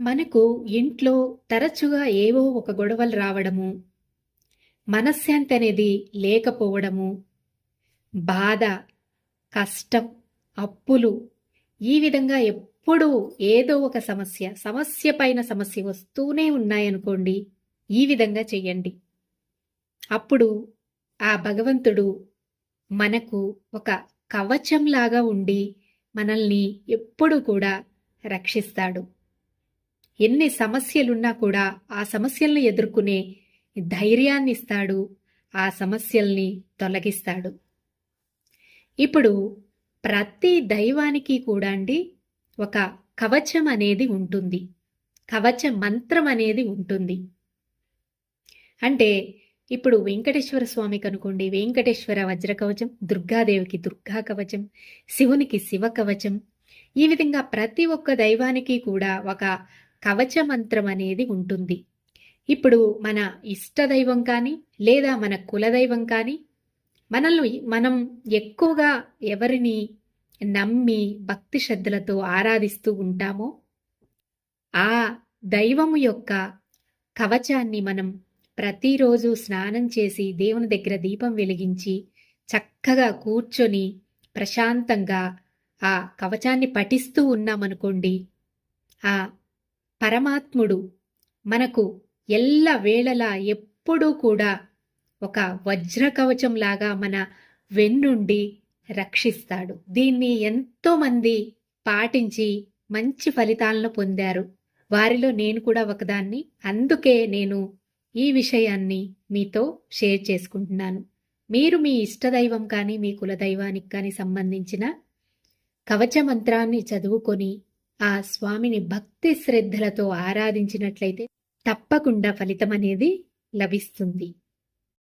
మనకు ఇంట్లో తరచుగా ఏవో ఒక గొడవలు రావడము, మనశ్శాంతి అనేది లేకపోవడము, బాధ, కష్టం, అప్పులు ఈ విధంగా ఎప్పుడూ ఏదో ఒక సమస్య, సమస్య పైన సమస్య వస్తూనే ఉన్నాయనుకోండి. ఈ విధంగా చెయ్యండి. అప్పుడు ఆ భగవంతుడు మనకు ఒక కవచంలాగా ఉండి మనల్ని ఎప్పుడూ కూడా రక్షిస్తాడు. ఎన్ని సమస్యలున్నా కూడా ఆ సమస్యలను ఎదుర్కొనే ధైర్యాన్ని ఇస్తాడు. ఆ సమస్యల్ని తొలగిస్తాడు. ఇప్పుడు ప్రతి దైవానికి కూడా అండి ఒక కవచం అనేది ఉంటుంది. కవచ మంత్రం అనేది ఉంటుంది. అంటే ఇప్పుడు వెంకటేశ్వర స్వామికి అనుకోండి వెంకటేశ్వర వజ్ర కవచం, దుర్గాదేవికి దుర్గా కవచం, శివునికి శివ కవచం. ఈ విధంగా ప్రతి ఒక్క దైవానికి కూడా ఒక కవచ మంత్రం అనేది ఉంటుంది. ఇప్పుడు మన ఇష్ట దైవం కానీ లేదా మన కులదైవం కానీ మనల్ని మనం ఎక్కువగా ఎవరిని నమ్మి భక్తి శ్రద్ధలతో ఆరాధిస్తూ ఉంటామో ఆ దైవము యొక్క కవచాన్ని మనం ప్రతిరోజు స్నానం చేసి దేవుని దగ్గర దీపం వెలిగించి చక్కగా కూర్చొని ప్రశాంతంగా ఆ కవచాన్ని పఠిస్తూ ఉన్నామనుకోండి ఆ పరమాత్ముడు మనకు ఎల్ల వేళలా ఎప్పుడూ కూడా ఒక వజ్రకవచంలాగా మన వెన్నుండి రక్షిస్తాడు. దీన్ని ఎంతోమంది పాటించి మంచి ఫలితాలను పొందారు. వారిలో నేను కూడా ఒకదాన్ని. అందుకే నేను ఈ విషయాన్ని మీతో షేర్ చేసుకుంటున్నాను. మీరు మీ ఇష్టదైవం కానీ మీ కులదైవానికి కానీ సంబంధించిన కవచ మంత్రాన్ని చదువుకొని ఆ స్వామిని భక్తి శ్రద్ధలతో ఆరాధించినట్లయితే తప్పకుండా ఫలితం అనేది లభిస్తుంది.